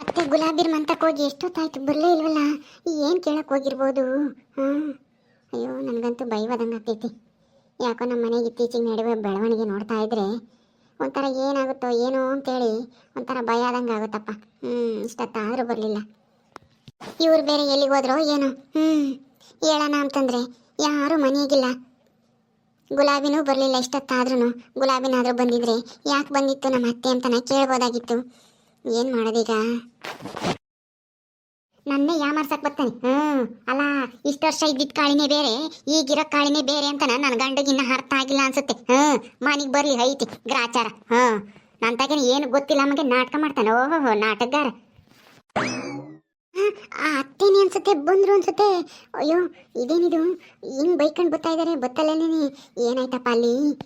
ಅತ್ತೆ ಗುಲಾಬಿರ್ ಮಂತಕ್ಕೆ ಹೋಗಿ ಎಷ್ಟೊತ್ತಾಯ್ತು? ಬರಲೇ ಇಲ್ವಲ್ಲ? ಏನು ಕೇಳಕ್ಕೆ ಹೋಗಿರ್ಬೋದು? ಹಾಂ. ಅಯ್ಯೋ, ನನಗಂತೂ ಬೈವದಂಗೆ ಆಗ್ತೈತಿ. ಯಾಕೋ ನಮ್ಮ ಮನೆಗೆ ಇತ್ತೀಚೆಗೆ ನಡುವೆ ಬೆಳವಣಿಗೆ ನೋಡ್ತಾ ಇದ್ರೆ ಒಂಥರ ಏನಾಗುತ್ತೋ ಏನೋ ಅಂತೇಳಿ ಒಂಥರ ಭಯ ಆದಂಗೆ ಆಗುತ್ತಪ್ಪ. ಹ್ಞೂ ಇಷ್ಟೊತ್ತಾದರೂ ಬರಲಿಲ್ಲ. ಇವ್ರು ಬೇರೆ ಎಲ್ಲಿಗೆ ಹೋದ್ರೋ ಏನೋ. ಹ್ಞೂ ಹೇಳೋಣ ಅಂತಂದರೆ ಯಾರೂ ಮನೆಯಾಗಿಲ್ಲ ಗುಲಾಬಿನೂ ಬರಲಿಲ್ಲ ಇಷ್ಟೊತ್ತಾದ್ರೂ ಗುಲಾಬಿನಾದರೂ ಬಂದಿದ್ರೆ ಯಾಕೆ ಬಂದಿತ್ತು ನಮ್ಮ ಅತ್ತೆ ಅಂತನ ಕೇಳ್ಬೋದಾಗಿತ್ತು. ಏನು ಮಾಡೋದೀಗ? ನನ್ನೇ ಯಾಮಾರ್ಸಕ್ ಬರ್ತಾನೆ? ಹ್ಮ್, ಅಲ್ಲ, ಇಷ್ಟು ವರ್ಷ ಇದ್ದಿದ್ ಕಾಳಿನೇ ಬೇರೆ, ಈಗಿರೋ ಕಾಳಿನೇ ಬೇರೆ ಅಂತ ನನ್ನ ಗಂಡಗಿನ್ನ ಅರ್ಥ ಆಗಿಲ್ಲ ಅನ್ಸುತ್ತೆ. ಹ್ಮ್, ಮನಿಗ್ ಬರಲಿ, ಐತಿ, ಗ್ರಾಚಾರ. ಹ್ಮ್, ನನ್ ತಗೇನು ಏನು ಗೊತ್ತಿಲ್ಲ, ನಮಗೆ ನಾಟಕ ಮಾಡ್ತಾನೆ. ಓಹೋ ನಾಟಕಗಾರ. ಆ ಅನ್ಸುತ್ತೆ, ಬಂದ್ರು ಅನ್ಸುತ್ತೆ. ಅಯ್ಯೋ, ಇದೇನಿದು? ಹಿಂಗ್ ಬೈಕಂಡ್ ಬರ್ತಾ ಇದಾರೆ ಬತ್ತಲ್ಲೇನೆ ಏನಾಯ್ತಪ್ಪ ಅಲ್ಲಿ?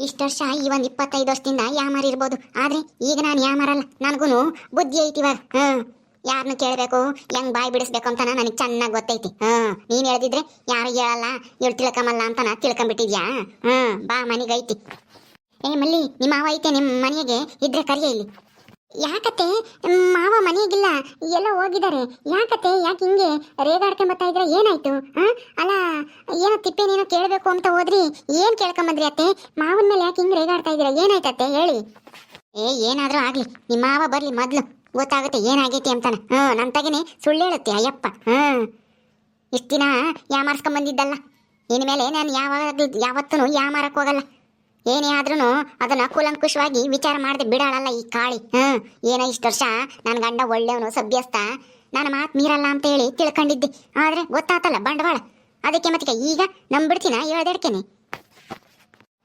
ಇಷ್ಟು ವರ್ಷ ಈ ಒಂದು ಇಪ್ಪತ್ತೈದು ವರ್ಷದಿಂದ ಯಾಮಾರ್ ಇರ್ಬೋದು. ಆದ್ರೆ ಈಗ ನಾನು ಯಾಮಾರಲ್ಲ ನನಗೂ ಬುದ್ಧಿ ಐತಿ ಇವಾಗ. ಹಾಂ. ಯಾರನ್ನು ಕೇಳಬೇಕು, ಹೆಂಗ್ ಬಾಯಿ ಬಿಡಿಸ್ಬೇಕು ಅಂತ ನನಗೆ ಚೆನ್ನಾಗಿ ಗೊತ್ತೈತಿ. ಹಾಂ. ನೀನು ಹೇಳ್ದಿದ್ರೆ ಯಾರು ಹೇಳಲ್ಲ ಇವಳು ತಿಳ್ಕೊಂಬಲ್ಲ ಅಂತ ತಿಳ್ಕೊಂಬಿಟ್ಟಿದ್ಯಾ? ಹಾಂ, ಬಾ ಮನೆಗೆ ಐತಿ. ಏ ಮಲ್ಲಿ ನಿಮ್ಮ ಮಾವ ಐತೆ ನಿಮ್ಮ ಮನೆಗೆ ಇದ್ರೆ ಕರಿಯ ಇಲ್ಲಿ. ಯಾಕತ್ತೆ? ಮಾವ ಮನೆಗಿಲ್ಲ, ಎಲ್ಲ ಹೋಗಿದ್ದಾರೆ ಯಾಕತ್ತೆ? ಯಾಕೆ ಹಿಂಗೆ ರೇಗಾಡ್ಕೊಂಡ್ ಬರ್ತಾ ಇದ್ರೆ ಏನಾಯ್ತು? ಅಲ್ಲ, ಏನೋ ತಿಪ್ಪೇನೇನೋ ಕೇಳಬೇಕು ಅಂತ ಹೋದ್ರಿ. ಏನ್ ಕೇಳ್ಕೊಂಬಂದ್ರಿ ಅತ್ತೆ? ಮಾವನ ಮೇಲೆ ಯಾಕೆ ಹಿಂಗೆ ರೇಗಾಡ್ತಾ ಇದ್ದೀರಾ? ಏನಾಯ್ತತ್ತೆ? ಹೇಳಿ. ಏ, ಏನಾದರೂ ಆಗಲಿ. ನಿಮ್ಮ ಮಾವ ಬರ್ಲಿ ಮೊದ್ಲು. ಗೊತ್ತಾಗುತ್ತೆ ಏನಾಗೈತಿ ಅಂತಾನೆ. ಹ್ಞೂ ನನ್ ತಗನೆ ಸುಳ್ಳು ಹೇಳುತ್ತೆ, ಅಯ್ಯಪ್ಪ. ಹ್ಞೂ ಇಷ್ಟ ದಿನ ಯಾಮಾರ್ಸ್ಕೊಂಡ್ ಬಂದಿದ್ದಲ್ಲ ಇನ್ಮೇಲೆ ನಾನು ಯಾವಾಗ ಯಾವತ್ತೂ ಯಾಮಾರಕ್ಕೆ ಹೋಗಲ್ಲ. ಏನೇ ಆದ್ರೂ ಅದನ್ನ ಕೂಲಂಕುಷವಾಗಿ ವಿಚಾರ ಮಾಡದೆ ಬಿಡಾಳಲ್ಲ ಈ ಕಾಳಿ. ಹ್ಮ್ ಏನ ಇಷ್ಟು ವರ್ಷ ನನ್ನ ಗಂಡ ಒಳ್ಳೆಯವನು ಸಭ್ಯಸ್ತ. ನನ್ನ ಮಾತು ಮೀರಲ್ಲ ಅಂತ ಹೇಳಿ ತಿಳ್ಕೊಂಡಿದ್ದೆ. ಆದ್ರೆ ಗೊತ್ತಾತಲ್ಲ ಬಂಡವಾಳ. ಅದಕ್ಕೆ ಮತ್ತೆ ಈಗ ನಂಬಿಡ್ತೀನ ಹೇಳ್ದೆಡ್ಕೇನೆ.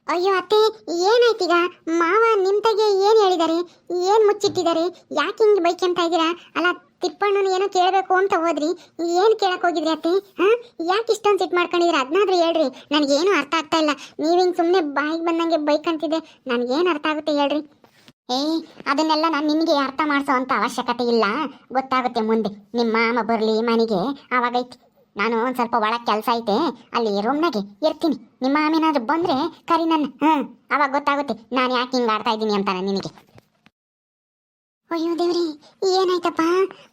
ಅಯ್ಯೋ ಅತ್ತೆ, ಏನಾಯ್ತೀಗ? ಮಾವ ನಿಮ್ತಗೆ ಏನ್ ಹೇಳಿದಾರೆ? ಏನ್ ಮುಚ್ಚಿಟ್ಟಿದ್ದಾರೆ ಯಾಕೆ ಹಿಂಗ್ ಬೈಕೆಂತ ಇದ್ದೀರಾ ಅಲ್ಲ ತಿಪ್ಪಣ್ಣನ ಏನೋ ಕೇಳಬೇಕು ಅಂತ ಹೋದ್ರಿ. ಏನು ಕೇಳಕ್ ಹೋಗಿದ್ರಿ ಅತ್ತೆ? ಹಾ? ಯಾಕೆ ಇಷ್ಟೊಂದು ಸಿಟ್ ಮಾಡ್ಕೊಂಡಿದ್ರಿ? ಅದನ್ನಾದ್ರೂ ಹೇಳ್ರಿ. ನನಗೇನು ಅರ್ಥ ಆಗ್ತಾ ಇಲ್ಲ. ನೀವು ಹಿಂಗೆ ಸುಮ್ಮನೆ ಬಾಯಿಗೆ ಬಂದಂಗೆ ಬೈಕ್ ಅಂತಿದೆ ನನಗೇನು ಅರ್ಥ ಆಗುತ್ತೆ ಹೇಳ್ರಿ. ಏ, ಅದನ್ನೆಲ್ಲ ನಾನು ನಿಮಗೆ ಅರ್ಥ ಮಾಡಿಸೋ ಅಂತ ಅವಶ್ಯಕತೆ ಇಲ್ಲ. ಗೊತ್ತಾಗುತ್ತೆ ಮುಂದೆ. ನಿಮ್ಮ ಮಾಮ ಬರಲಿ ಮನೆಗೆ. ಆವಾಗೈತಿ ನಾನು ಒಂದು ಸ್ವಲ್ಪ ಒಳಗೆ ಕೆಲಸ ಐತೆ. ಅಲ್ಲಿ ರೂಮ್ನಾಗೆ ಇರ್ತೀನಿ. ನಿಮ್ಮ ಮಾಮೇನಾದ್ರೂ ಬಂದ್ರೆ ಕರಿ ನನ್ನ. ಹಾಂ ಅವಾಗ ಗೊತ್ತಾಗುತ್ತೆ. ನಾನು ಯಾಕೆ ಹಿಂಗೆ ಆಡ್ತಾ ಇದ್ದೀನಿ ಅಂತಾನೆ ನಿನಗೆ. ಅಯ್ಯೋ ದೇವ್ರಿ, ಏನಾಯ್ತಪ್ಪ?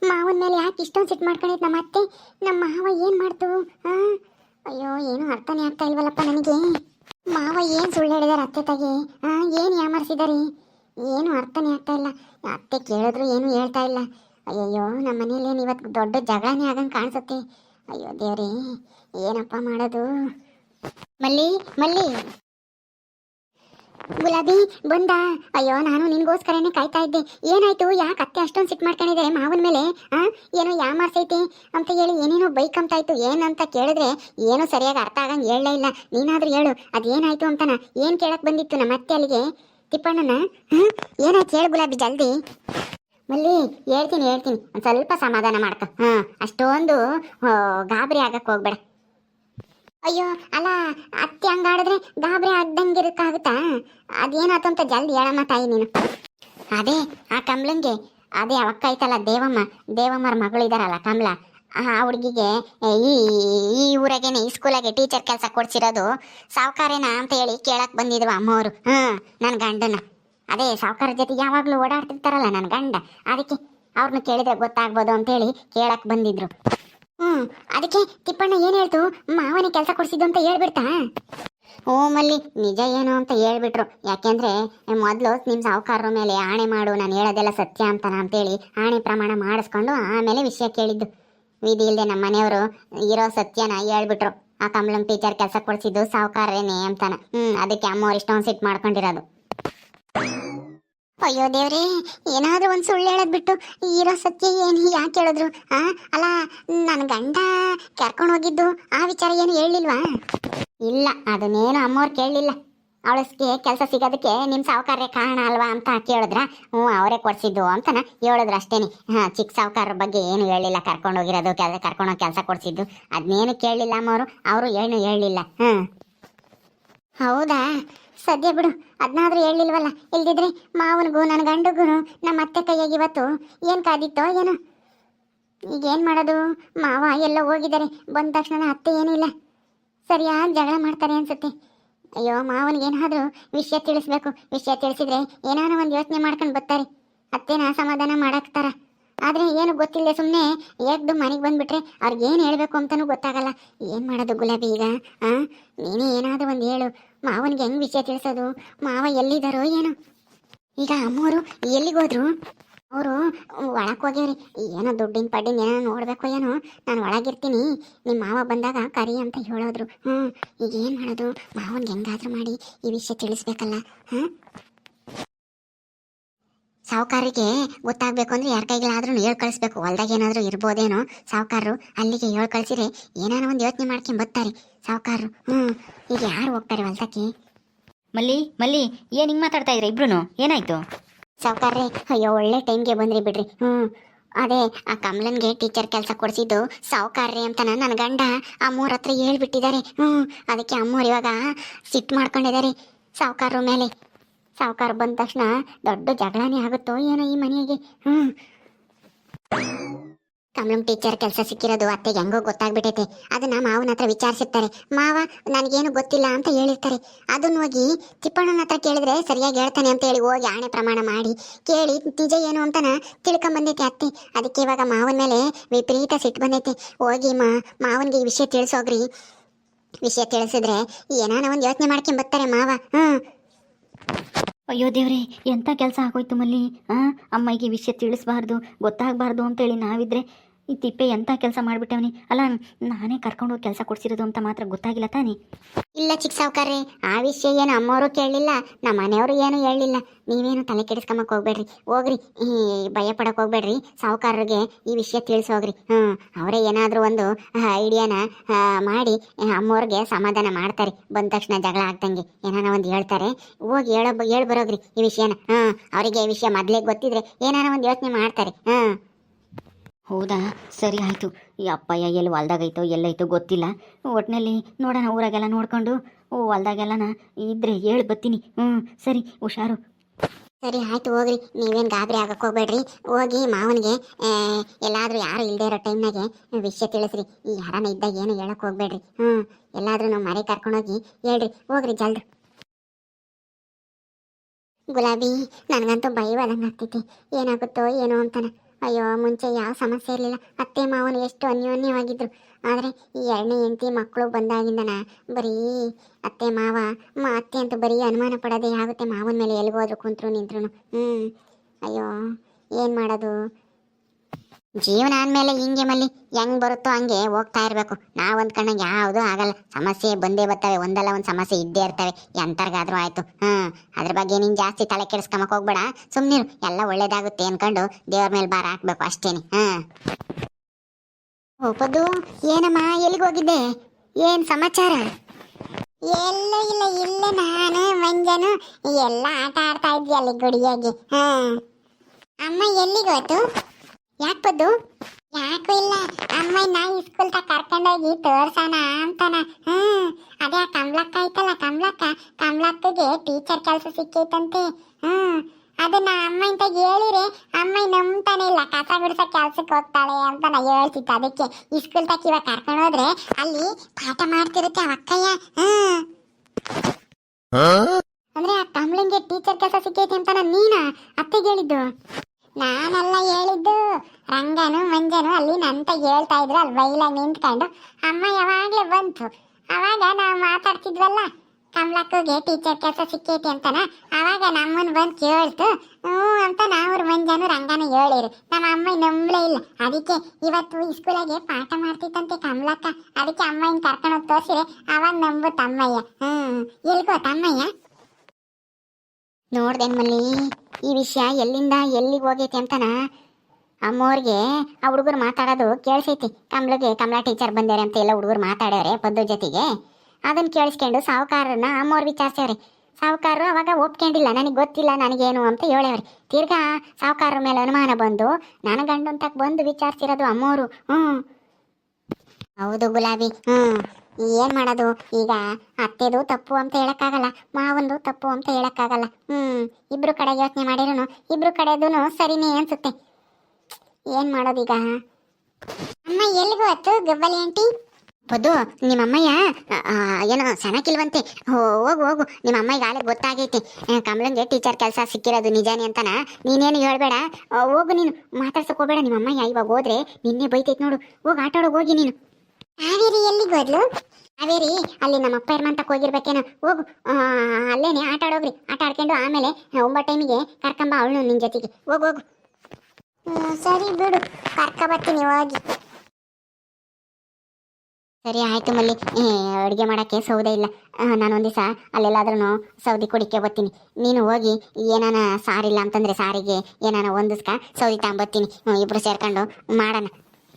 ಮಾವನ ಮೇಲೆ ಯಾಕೆ ಇಷ್ಟೊಂದು ಸಿಟ್ಟು ಮಾಡ್ಕೊಂಡಿದ್ ನಮ್ಮ ಅತ್ತೆ ನಮ್ಮ ಮಾವ ಏನು ಮಾಡ್ತು ಅಯ್ಯೋ, ಏನು ಅರ್ಥನೇ ಆಗ್ತಾ ಇಲ್ವಲ್ಲಪ್ಪ ನನಗೆ. ಮಾವ ಏನು ಸುಳ್ಳು ಹೇಳಿದಾರೆ ಅತ್ತೆ ತಗೆ ಹಾಂ ಏನು ಯಾಮರ್ಸಿದಾರೆ? ಏನು ಅರ್ಥನೇ ಆಗ್ತಾ ಇಲ್ಲ. ಅತ್ತೆ ಕೇಳಿದ್ರು ಏನು ಹೇಳ್ತಾ ಇಲ್ಲ. ಅಯ್ಯಯ್ಯೋ ನಮ್ಮ ಮನೇಲಿ ಏನು ಇವತ್ತು ದೊಡ್ಡ ಜಗಳನೇ ಆಗಂಗೆ ಕಾಣಿಸುತ್ತೆ. ಅಯ್ಯೋ ದೇವ್ರಿ, ಏನಪ್ಪ ಮಾಡೋದು? ಮಲ್ಲಿ ಮಲ್ಲಿ. ಗುಲಾಬಿ, ಬಂದ. ಅಯ್ಯೋ, ನಾನು ನಿನ್ಗೋಸ್ಕರನೇ ಕಾಯ್ತಾ ಇದ್ದೆ. ಏನಾಯ್ತು? ಯಾಕೆ ಅತ್ತೆ ಅಷ್ಟೊಂದು ಸಿಟ್ ಮಾಡ್ಕೊಂಡಿದೆ? ಮಾವನ ಮೇಲೆ, ಆ? ಏನೋ ಯಾಮಾರ್ಸೈತಿ ಅಂತ ಹೇಳಿ ಏನೇನೋ ಬೈಕ್ ಅಂತ ಆಯ್ತು ಏನಂತ ಕೇಳಿದ್ರೆ ಏನೋ ಸರಿಯಾಗಿ ಅರ್ಥ ಆಗಂಗೆ ಹೇಳಲೇ ಇಲ್ಲ. ನೀನಾದ್ರೂ ಹೇಳು. ಅದೇನಾಯ್ತು ಅಂತನ? ಏನು ಕೇಳಕ್ ಬಂದಿತ್ತು ನಮ್ಮ ಅತ್ತೆ ಅಲ್ಲಿಗೆ? ತಿಪ್ಪಣ್ಣನ? ಏನಾಯ್ತು ಹೇಳು ಗುಲಾಬಿ, ಜಲ್ದಿ. ಮಲ್ಲಿ, ಹೇಳ್ತೀನಿ ಹೇಳ್ತೀನಿ. ಒಂದು ಸ್ವಲ್ಪ ಸಮಾಧಾನ ಮಾಡ್ಕೊ. ಹಾಂ, ಅಷ್ಟೊಂದು ಗಾಬರಿ ಆಗಕ್ಕೆ ಹೋಗ್ಬೇಡ. ಅಯ್ಯೋ, ಅಲ್ಲ, ಅತ್ತೆ ಹಂಗಾಡಿದ್ರೆ ಗಾಬರಿ ಆಗ್ದಂಗೆ ಇರಕ್ಕಾಗುತ್ತಾ? ಅದೇನಾಯ್ತು ಅಂತ ಜಲ್ದಿ ಹೇಳಮ್ಮ ತಾಯಿ ನೀನು. ಅದೇ, ಆ ಕಮ್ಲಂಗೆ, ಅದೇ ಅವಕ್ಕ ಐತಲ್ಲ ದೇವಮ್ಮ ದೇವಮ್ಮರ ಮಗಳು ಇದಾರಲ್ಲ ಕಮಲ. ಆ ಹುಡುಗಿಗೆ ಈ ಈ ಊರಾಗೇನೆ, ಈ ಸ್ಕೂಲಾಗೆ ಟೀಚರ್ ಕೆಲಸ ಕೊಡ್ಸಿರೋದು ಸಾವುಕಾರೇನ ಅಂತ ಹೇಳಿ ಕೇಳಕ್ ಬಂದಿದ್ವ ಅಮ್ಮವರು. ಹ್ಮ್ ನನ್ನ ಗಂಡನ. ಅದೇ ಸಾವುಕಾರ ಜೊತೆ ಯಾವಾಗಲೂ ಓಡಾಡ್ತಿರ್ತಾರಲ್ಲ ನನ್ನ ಗಂಡ. ಅದಕ್ಕೆ ಅವ್ರನ್ನ ಕೇಳಿದ್ರೆ ಗೊತ್ತಾಗ್ಬೋದು ಅಂತೇಳಿ ಕೇಳಕ್ ಬಂದಿದ್ರು. ಹ್ಮ್, ಅದಕ್ಕೆ ತಿಪ್ಪಣ್ಣ ಏನ್ ಹೇಳ್ತು? ಮಾವನೇ ಕೆಲಸ ಕೊಡ್ಸಿದ್ದು ಅಂತ ಹೇಳ್ಬಿಡ್ತಾ? ಓ, ಮಲ್ಲಿ, ನಿಜ ಏನು ಅಂತ ಹೇಳ್ಬಿಟ್ರು. ಯಾಕೆಂದ್ರೆ ಮೊದಲು ನಿಮ್ಮ ಸಾಹುಕಾರರ ಮೇಲೆ ಆಣೆ ಮಾಡು, ನಾನು ಹೇಳೋದೆಲ್ಲ ಸತ್ಯ ಅಂತಾನ ಅಂತೇಳಿ ಆಣೆ ಪ್ರಮಾಣ ಮಾಡಿಸ್ಕೊಂಡು ಆಮೇಲೆ ವಿಷಯ ಕೇಳಿದ್ದು. ವಿಧಿ ಇಲ್ಲದೆ ನಮ್ಮ ಮನೆಯವರು ಇರೋ ಸತ್ಯನ ಹೇಳ್ಬಿಟ್ರು. ಆ ಕಮಲಂ ಟೀಚರ್ ಕೆಲಸ ಕೊಡ್ಸಿದ್ದು ಸಾವುಕಾರರೇನೆ ಅಂತಾನ. ಹ್ಮ್, ಅದಕ್ಕೆ ಅಮ್ಮವ್ರು ಇಷ್ಟೊಂದು ಸಿಟ್ ಮಾಡ್ಕೊಂಡಿರೋದು. ಅಯ್ಯೋ ದೇವ್ರೇ, ಏನಾದ್ರೂ ಒಂದು ಸುಳ್ಳು ಹೇಳೋದ್ ಬಿಟ್ಟು ಇರೋ ಸತ್ಯ ಏನು ಯಾಕೆ ಹೇಳಿದ್ರು ಆ? ಅಲ್ಲ ನನ್ನ ಗಂಡ ಕರ್ಕೊಂಡು ಹೋಗಿದ್ದು ಆ ವಿಚಾರ ಏನು ಹೇಳಿಲ್ವಾ ಇಲ್ಲ, ಅದನ್ನೇನು ಅಮ್ಮವ್ರು ಕೇಳಲಿಲ್ಲ. ಅವಳಿಗೆ ಕೆಲಸ ಸಿಗೋದಕ್ಕೆ ನಿಮ್ಮ ಸಾವುಕಾರ್ಯ ಕಾರಣ ಅಲ್ವಾ ಅಂತ ಕೇಳಿದ್ರ ಹ್ಞೂ ಅವರೇ ಕೊಡ್ಸಿದ್ದು ಅಂತನ ಹೇಳಿದ್ರು ಅಷ್ಟೇನೆ. ಹಾಂ ಚಿಕ್ಕ ಸಾವುಕಾರ ಬಗ್ಗೆ ಏನು ಹೇಳಿಲ್ಲ ಕರ್ಕೊಂಡು ಹೋಗಿರೋದು ಕೆಲಸ ಕರ್ಕೊಂಡು ಕೆಲಸ ಕೊಡ್ಸಿದ್ದು ಅದನ್ನೇನು ಕೇಳಲಿಲ್ಲ ಅಮ್ಮವರು, ಅವರು ಏನು ಹೇಳಲಿಲ್ಲ ಹ್ಞೂ ಹೌದಾ? ಸದ್ಯ ಬಿಡು ಅದನ್ನಾದ್ರೂ ಹೇಳಿಲ್ವಲ್ಲ ಇಲ್ದಿದ್ರೆ ಮಾವನಿಗೂ ನನ್ನ ಗಂಡಗೂ ನಮ್ಮ ಅತ್ತೆ ಕೈಯಾಗಿ ಇವತ್ತು ಏನು ಕಾದಿತ್ತೋ ಏನೋ? ಈಗ ಏನು ಮಾಡೋದು? ಮಾವ ಎಲ್ಲ ಹೋಗಿದ್ದಾರೆ, ಬಂದ ತಕ್ಷಣ ಅತ್ತೆ ಏನೂ ಇಲ್ಲ. ಜಗಳ ಮಾಡ್ತಾರೆ ಅನ್ಸುತ್ತೆ. ಅಯ್ಯೋ, ಮಾವನಿಗೆ ಏನಾದರೂ ವಿಷಯ ತಿಳಿಸ್ಬೇಕು. ವಿಷಯ ತಿಳಿಸಿದ್ರೆ ಏನಾನ ಒಂದು ಯೋಚನೆ ಮಾಡ್ಕೊಂಡು ಬರ್ತಾರೆ. ಅತ್ತೆನ ಸಮಾಧಾನ ಮಾಡಾಕ್ತಾರ. ಆದ್ರೆ ಏನು ಗೊತ್ತಿಲ್ಲ ಸುಮ್ಮನೆ ಎದ್ದು ಮನೆಗೆ ಬಂದುಬಿಟ್ರೆ ಅವ್ರಿಗೆ ಏನು ಹೇಳಬೇಕು ಅಂತಲೂ ಗೊತ್ತಾಗಲ್ಲ. ಏನು ಮಾಡೋದು ಗುಲಾಬಿ ಈಗ? ಹಾಂ ನೀನೇ ಏನಾದರೂ ಒಂದು ಹೇಳು. ಮಾವನಿಗೆ ಹೆಂಗ್ ವಿಷಯ ತಿಳಿಸೋದು? ಮಾವ ಎಲ್ಲಿದ್ದಾರೋ ಏನು. ಈಗ ಅಮ್ಮೋರು ಎಲ್ಲಿಗೆ ಹೋದ್ರು? ಅವರು ಒಳಕ್ಕೆ ಹೋಗ್ಯಾರಿ ಏನೋ ದುಡ್ಡಿನ ಪಡ್ಡಿನ ಏನೋ ನೋಡಬೇಕು ಏನೋ. ನಾನು ಒಳಗಿರ್ತೀನಿ. ನಿಮ್ಮ ಮಾವ ಬಂದಾಗ ಕರಿ ಅಂತ ಹೇಳೋದ್ರು. ಹ್ಞೂ ಈಗ ಏನು ಮಾಡೋದು? ಮಾವನಿಗೆ ಹೆಂಗಾದರೂ ಮಾಡಿ ಈ ವಿಷಯ ತಿಳಿಸ್ಬೇಕಲ್ಲ. ಹಾಂ? ಸಾವುಕಾರಿಗೆ ಗೊತ್ತಾಗಬೇಕು ಅಂದ್ರೆ ಯಾರ ಕೈಗಳಾದ್ರೂ ಹೇಳ್ ಕಳಿಸ್ಬೇಕು. ಹೊಲ್ದಾಗ ಏನಾದರೂ ಇರ್ಬೋದೇನೋ ಸಾವುಕಾರರು ಅಲ್ಲಿಗೆ ಹೇಳ್ ಕಳಿಸಿದ್ರೆ ಏನಾನ ಒಂದು ಯೋಚನೆ ಮಾಡ್ಕೊಂಡು ಬರ್ತಾರೆ ಸಾವುಕಾರರು ಹ್ಞೂ ಈಗ ಯಾರು ಹೋಗ್ತಾರೆ ಹೊಲ್ದಕ್ಕೆ ಮಲ್ಲಿ ಮಲ್ಲಿ ಏನು ಹಿಂಗೆ ಮಾತಾಡ್ತಾ ಇದ್ರೆ ಇಬ್ರು ಏನಾಯ್ತು? ಸಾವುಕಾರ್ರೆ ಅಯ್ಯೋ ಒಳ್ಳೆ ಟೈಮ್ಗೆ ಬಂದ್ರಿ ಬಿಡ್ರಿ. ಹ್ಞೂ ಅದೇ ಆ ಕಮಲನ್ಗೆ ಟೀಚರ್ ಕೆಲಸ ಕೊಡಿಸಿದ್ದು ಸಾವುಕಾರ್ರಿ ಅಂತ ನನ್ನ ಗಂಡ ಅಮ್ಮೋರ ಹತ್ರ ಹೇಳ್ಬಿಟ್ಟಿದ್ದಾರೆ. ಹ್ಞೂ ಅದಕ್ಕೆ ಅಮ್ಮೋರು ಇವಾಗ ಸಿಟ್ಟು ಮಾಡ್ಕೊಂಡಿದ್ದಾರೆ. ಸಾವುಕಾರರ ಮೇಲೆ ಸಾವುಕಾರ ಬಂದ ತಕ್ಷಣ ದೊಡ್ಡ ಜಗಳನೇ ಆಗುತ್ತೋ ಏನೋ ಈ ಮನೆಗೆ? ಹ್ಮ್. ಕಮಲಂ ಟೀಚರ್ ಕೆಲಸ ಸಿಕ್ಕಿರೋದು ಅತ್ತೆಗೆ ಹೆಂಗೋ ಗೊತ್ತಾಗ್ಬಿಟ್ಟೈತೆ. ಅದನ್ನ ಮಾವನ ಹತ್ರ ವಿಚಾರಿಸಿರ್ತಾರೆ. ಮಾವ, ನನಗೇನು ಗೊತ್ತಿಲ್ಲ ಅಂತ ಹೇಳಿರ್ತಾರೆ. ಅದನ್ನ ಹೋಗಿ ತಿಪ್ಪಣ್ಣನ ಹತ್ರ ಕೇಳಿದ್ರೆ ಸರಿಯಾಗಿ ಹೇಳ್ತಾನೆ ಅಂತ ಹೇಳಿ ಹೋಗಿ ಆಣೆ ಪ್ರಮಾಣ ಮಾಡಿ ಕೇಳಿ, ನಿಜ ಏನು ಅಂತನ ತಿಳ್ಕೊಂಬಂದೈತೆ ಅತ್ತೆ. ಅದಕ್ಕೆ ಇವಾಗ ಮಾವನ ಮೇಲೆ ವಿಪರೀತ ಸಿಟ್ಟು ಬಂದೈತೆ. ಹೋಗಿ ಮಾ, ಮಾವನಿಗೆ ಈ ವಿಷಯ ತಿಳಿಸೋಗ್ರಿ. ವಿಷಯ ತಿಳಿಸಿದ್ರೆ ಏನಾನ ಒಂದು ಯೋಚನೆ ಮಾಡ್ಕೊಂಡ್ ಬರ್ತಾರೆ ಮಾವ. ಹ್ಮ್. ಅಯ್ಯೋ ದೇವ್ರಿ ಎಂಥ ಕೆಲಸ ಆಗೋಯ್ತು ಮಲ್ಲಿ? ಹಾಂ ಅಮ್ಮಗೆ ವಿಷಯ ತಿಳಿಸ್ಬಾರ್ದು ಗೊತ್ತಾಗಬಾರ್ದು ಅಂತೇಳಿ ನಾವಿದ್ರೆ ಈ ತಿಪ್ಪೆ ಎಂಥ ಕೆಲಸ ಮಾಡಿಬಿಟ್ಟವನಿ? ಅಲ್ಲ, ನಾನೇ ಕರ್ಕೊಂಡು ಹೋಗಿ ಕೆಲಸ ಕೊಡ್ಸಿರೋದು ಅಂತ ಮಾತ್ರ ಗೊತ್ತಾಗಿಲ್ಲ ತಾನೇ? ಇಲ್ಲ ಚಿಕ್ಕ ಸಾವುಕಾರ್ರಿ, ಆ ವಿಷಯ ಏನು ಅಮ್ಮವರು ಕೇಳಲಿಲ್ಲ ನಮ್ಮ ಮನೆಯವರು ಏನು ಹೇಳಲಿಲ್ಲ ನೀವೇನು ತಲೆ ಕೆಡಿಸ್ಕೊಂಬಕ್ ಹೋಗ್ಬೇಡ್ರಿ. ಹೋಗ್ರಿ, ಈ ಭಯ ಪಡಕ್ ಹೋಗ್ಬೇಡ್ರಿ. ಸಾವುಕಾರರಿಗೆ ಈ ವಿಷಯ ತಿಳಿಸೋಗ್ರಿ ಹ್ಞೂ ಅವರೇ ಏನಾದರೂ ಒಂದು ಐಡಿಯಾನ ಮಾಡಿ ಅಮ್ಮವ್ರಿಗೆ ಸಮಾಧಾನ ಮಾಡ್ತಾರೆ. ಬಂದ ತಕ್ಷಣ ಜಗಳ ಆಗ್ದಂಗೆ. ಏನಾನ ಒಂದು ಹೇಳ್ತಾರೆ. ಹೋಗಿ ಹೇಳೋ ಹೇಳಿ ಬರೋಗ್ರಿ ಈ ವಿಷಯನ. ಹಾಂ ಅವರಿಗೆ ಈ ವಿಷಯ ಮೊದಲೇ ಗೊತ್ತಿದ್ರೆ ಏನಾನ ಒಂದು ಯೋಚನೆ ಮಾಡ್ತಾರೆ. ಹಾಂ ಹೌದಾ? ಸರಿ ಆಯಿತು. ಈ ಅಪ್ಪಯ್ಯ ಎಲ್ಲಿ ಹೊಲ್ದಾಗೈತೋ ಎಲ್ಲೈತೋ ಗೊತ್ತಿಲ್ಲ. ಒಟ್ಟಿನಲ್ಲಿ ನೋಡೋಣ, ಊರಾಗೆಲ್ಲ ನೋಡ್ಕೊಂಡು. ಓ, ಹೊಲ್ದಾಗೆಲ್ಲನ ಇದ್ರೆ ಹೇಳಿ ಬರ್ತೀನಿ. ಹ್ಞೂ ಸರಿ, ಹುಷಾರು. ಸರಿ, ಆಯ್ತು, ಹೋಗ್ರಿ. ನೀವೇನು ಗಾಬರಿ ಆಗಕ್ಕೆ ಹೋಗ್ಬೇಡ್ರಿ. ಹೋಗಿ ಮಾವನಿಗೆ ಎಲ್ಲಾದರೂ ಯಾರು ಇಲ್ಲದೆ ಇರೋ ಟೈಮ್ನಾಗೆ ವಿಷಯ ತಿಳಿಸ್ರಿ. ಈ ಯಾರನ್ನ ಇದ್ದಾಗ ಏನು ಹೇಳಕ್ಕೆ ಹೋಗ್ಬೇಡ್ರಿ. ಹ್ಞೂ ಎಲ್ಲಾದರೂ ನಾವು ಮರೆ ಕರ್ಕೊಂಡೋಗಿ ಹೇಳ್ರಿ. ಹೋಗ್ರಿ ಜಲ್ದಿ. ಗುಲಾಬಿ, ನನಗಂತೂ ಭಯವಾದಂಗೆ ಆಗ್ತೈತಿ ಏನಾಗುತ್ತೋ, ಏನೋ ಅಂತಾನೆ. ಅಯ್ಯೋ, ಮುಂಚೆ ಯಾವ ಸಮಸ್ಯೆ ಇರಲಿಲ್ಲ. ಅತ್ತೆ ಮಾವನು ಎಷ್ಟು ಅನ್ಯೋನ್ಯವಾಗಿದ್ರು. ಆದರೆ ಈ ಎರಡನೇ ಹೆಂಡತಿ ಮಕ್ಕಳು ಬಂದಾಗಿಂದನ? ಬರೀ ಅತ್ತೆ ಮಾವ, ಮಾ, ಅತ್ತೆ ಅಂತೂ ಬರೀ ಅನುಮಾನ ಪಡೋದೇ ಆಗುತ್ತೆ. ಮಾವನ ಮೇಲೆ ಎಲ್ಗೋದ್ರು ಕುಂತ್ರು ನಿಂತ್ರು ಹ್ಞೂ ಅಯ್ಯೋ, ಏನು ಮಾಡೋದು? ಜೀವನ ಆದ್ಮೇಲೆ ಹಿಂಗೆ ಮಲ್ಲಿ ಹೆಂಗ್ ಬರುತ್ತೋ ಹಂಗೆ ಹೋಗ್ತಾ ಇರಬೇಕು. ನಾವು ಅಂದ್ಕೊಂಡಂಗೆ ಯಾವುದು ಆಗಲ್ಲ. ಸಮಸ್ಯೆ ಬಂದೇ ಬರ್ತವೆ. ಒಂದಲ್ಲ ಒಂದು ಸಮಸ್ಯೆ ಇದ್ದೇ ಇರ್ತವೆ. ಎಂತರ್ಗಾದ್ರೂ ಆಯ್ತು. ಹ್ಮ್ ಅದ್ರ ಬಗ್ಗೆ ನೀನ್ ಜಾಸ್ತಿ ತಲೆ ಕೆಡಿಸ್ಕೊಂಬಕ್ ಹೋಗ್ಬೇಡ. ಸುಮ್ನೆ ಎಲ್ಲ ಒಳ್ಳೇದಾಗುತ್ತೆ ಅನ್ಕೊಂಡು ದೇವ್ರ ಮೇಲೆ ಭಾರ ಹಾಕ್ಬೇಕು ಅಷ್ಟೇನೆ. ಹ್ಮ್ ಓಪದು ಏನಮ್ಮ, ಎಲ್ಲಿಗೆ ಹೋಗಿದ್ದೆ? ಏನ್ ಸಮಾಚಾರ? ಎಲ್ಲ ಇಲ್ಲ. ಇಲ್ಲ ನಾನು, ಮಂಜನು. ಎಲ್ಲ ಆಟ ಆಡ್ತಾ ಇದ್ವಿ ಅಲ್ಲಿ ಗುಡಿಯಾಗಿ. ಹಾ. ಅಮ್ಮ, ಎಲ್ಲಿಗೆ ಹೋಯ್ತು? ಯಾಕೆ ಬದ್ದು ಯಾಕೂ ಇಲ್ಲ. ಅಮ್ಮ ನಾ ಸ್ಕೂಲ್ ತ ಕರ್ಕೊಂಡೋಗಿ ತೋರ್ಸೋಣ ಅಂತಾನ. ಹ್ಮ್ ಅದೇ ಆ ಕಮಲಕ್ಕ ಐತಲ್ಲ ಕಮಲಕ್ಕ. ಕಮಲಕ್ಕಗೆ ಟೀಚರ್ ಕೆಲಸ ಸಿಕ್ಕೈತಂತೆ. ಹ್ಮ್ ಅದನ್ನ ಅಮ್ಮ ಇಂತ ಹೇಳಿರಿ. ಅಮ್ಮ ನಂಬ್ತಾನೆ ಇಲ್ಲ. ಕಸ ಗುಡಿಸೋ ಕೆಲ್ಸಕ್ಕೆ ಹೋಗ್ತಾಳೆ ಅಂತ ನಾ ಹೇಳ್ತಿತ್ತು ಅದಕ್ಕೆ. ಈ ಸ್ಕೂಲ್ ತಕ್ಕ ಇವಾಗ ಕರ್ಕೊಂಡು ಹೋದ್ರೆ ಅಲ್ಲಿ ಪಾಠ ಮಾಡ್ತಿರುತ್ತೆ ಅಕ್ಕಯ್ಯ. ಹ್ಮ್ ಅಂದ್ರೆ ಆ ಕಮಲಂಗೆ ಟೀಚರ್ ಕೆಲಸ ಸಿಕ್ಕೈತೆ ಅಂತ ನೀನ? ಅತ್ತೆಗೆ ಹೇಳಿದ್ದು. ನಾನೆಲ್ಲ ಹೇಳಿದ್ದು ರಂಗನು ಮಂಜನು ಅಲ್ಲಿ ನಂತ ಹೇಳ್ತಾ ಇದ್ರು ಅಲ್ಲಿ ಬೈಲ ನಿಂತ್ಕೊಂಡು. ಅಮ್ಮ ಯಾವಾಗಲೇ ಬಂತು. ಅವಾಗ ನಾವು ಮಾತಾಡ್ತಿದ್ವಲ್ಲ, ಕಮಲಕ್ಕಗೆ ಟೀಚರ್ ಕೆಲಸ ಸಿಕ್ಕೈತಿ ಅಂತನ? ಅವಾಗ ನಮ್ಮನ್ ಬಂದು ಕೇಳ್ತು, ಹ್ಞೂ ಅಂತ ನಾವ್ರು ಮಂಜಾನು ರಂಗನು ಹೇಳಿರು. ನಮ್ಮ ಅಮ್ಮ ನಂಬಲೇ ಇಲ್ಲ. ಅದಕ್ಕೆ ಇವತ್ತು ಸ್ಕೂಲಾಗೆ ಪಾಠ ಮಾಡ್ತಿತ್ತಂತೆ ಕಮಲಕ್ಕ. ಅದಕ್ಕೆ ಅಮ್ಮನ ಕರ್ಕೊಂಡು ತೋರಿಸಿರೆ ಅವಾಗ ನಂಬು ತಮ್ಮಯ್ಯ. ಹ್ಮ್. ಎಲ್ಗೋ ತಮ್ಮಯ್ಯ? ನೋಡ್ದೇನ್ ಮಲ್ಲಿ. ಈ ವಿಷಯ ಎಲ್ಲಿಂದ ಎಲ್ಲಿಗೆ ಹೋಗೈತಿ ಅಂತನ? ಅಮ್ಮೋರ್ಗೆ ಆ ಹುಡುಗರು ಮಾತಾಡೋದು ಕೇಳಿಸೈತಿ. ಕಮಲಿಗೆ ಕಮಲಾ ಟೀಚರ್ ಬಂದ್ಯಾರೆ ಅಂತ ಎಲ್ಲ ಹುಡುಗರು ಮಾತಾಡ್ಯಾರೆ ಪದ್ದು ಜೊತೆಗೆ. ಅದನ್ನು ಕೇಳಿಸ್ಕೊಂಡು ಸಾಹುಕಾರನ ಅಮ್ಮೋರ್ ವಿಚಾರಿಸ್ಯಾವ್ರಿ. ಸಾವುಕಾರರು ಅವಾಗ ಒಪ್ಕೊಂಡಿಲ್ಲ. ನನಗೆ ಗೊತ್ತಿಲ್ಲ ನನಗೇನು ಅಂತ ಹೇಳ್ಯವ್ರಿ ತಿರ್ಗಾ ಸಾವುಕಾರರ ಮೇಲೆ ಅನುಮಾನ ಬಂದು ನನ್ನ ಗಂಡು ಅಂತ ಬಂದು ವಿಚಾರಿಸಿರೋದು ಅಮ್ಮೋರು. ಹ್ಞೂ ಹೌದು ಗುಲಾಬಿ. ಹ್ಮ್. ಏನ್ ಮಾಡೋದು? ಈಗ ಅತ್ತೆದು ತಪ್ಪು ಅಂತ ಹೇಳಕ್ಕಾಗಲ್ಲ, ಮಾವಂದು ತಪ್ಪು ಅಂತ ಹೇಳಕ್ಕಾಗಲ್ಲ. ಹ್ಮ್, ಇಬ್ರು ಕಡೆ ಯೋಚನೆ ಮಾಡಿರೋನು, ಇಬ್ರು ಕಡೆದೂನು ಸರಿನೇ ಅನ್ಸುತ್ತೆ. ಏನ್ ಮಾಡೋದೀಗ ಅಮ್ಮ, ಎಲ್ಲಿಗೂ ಅತ್ತು ಗಬ್ಬಲಿ ಆಂಟಿ? ಬದು ನಿಮ್ಮಮ್ಮಯ್ಯ ಏನೋ ಸಣಕಿಲ್ವಂತೆ ಹೋಗು ಹೋಗು. ನಿಮ್ಮ ಅಮ್ಮಯ್ಯ ಗೊತ್ತಾಗೈತಿ. ಕಮಲಂಗೆ ಟೀಚರ್ ಕೆಲಸ ಸಿಕ್ಕಿರೋದು ನಿಜಾನೇ ಅಂತನ? ನೀನೇನು ಹೇಳ್ಬೇಡ? ಹೋಗು ನೀನು. ಮಾತಾಡ್ಸಕ್ ಹೋಗ್ಬೇಡ ನಿಮ್ಮ ಅಮ್ಮಯ್ಯ ಇವಾಗ ಹೋದ್ರೆ ನಿನ್ನೆ ಬೈತೈತಿ ನೋಡು. ಹೋಗಿ ಆಟಾಡೋಗಿ ಹೋಗಿ ನೀನು. ಕಾವೇರಿ ಎಲ್ಲಿಗೆ ಹೋದ್ಲು ಹಾವೇರಿ, ಅಲ್ಲಿ ನಮ್ಮ ಅಪ್ಪ ಇರ್ಮಂತಕ್ ಹೋಗಿರ್ಬೇಕೇನೋ. ಹೋಗು. ಅಲ್ಲೇನೆ, ಆಟ ಆಡೋಗ್ರಿ. ಆಟ ಆಡ್ಕೊಂಡು ಆಮೇಲೆ ಒಂಬತ್ತು ಟೈಮಿಗೆ ಕರ್ಕೊಂಬ ಅವಳು ನಿನ್ ಜೊತೆಗೆ. ಹೋಗು ಹೋಗು. ಸರಿ ಬಿಡು. ಕರ್ಕ ಬರ್ತೀನಿ, ಹೋಗಿ. ಸರಿ, ಆಯ್ತು ಮಲ್ಲಿ. ಅಡುಗೆ ಮಾಡೋಕ್ಕೆ ಸೌದೆ ಇಲ್ಲ. ನಾನು ಒಂದು ದಿವಸ ಅಲ್ಲೆಲ್ಲಾದ್ರೂ ಸೌದಿ ಕುಡಿಕೆ ಬರ್ತೀನಿ ನೀನು ಹೋಗಿ ಏನಾನ ಸಾರಿಲ್ಲ ಅಂತಂದ್ರೆ ಸಾರಿಗೆ, ಏನಾನ ಹೊಂದಿಸ್ಕ ಸೌದಿ ತಗೊಂಬರ್ತೀನಿ. ಬರ್ತೀನಿ ಇಬ್ರು ಸೇರ್ಕೊಂಡು ಮಾಡೋಣ.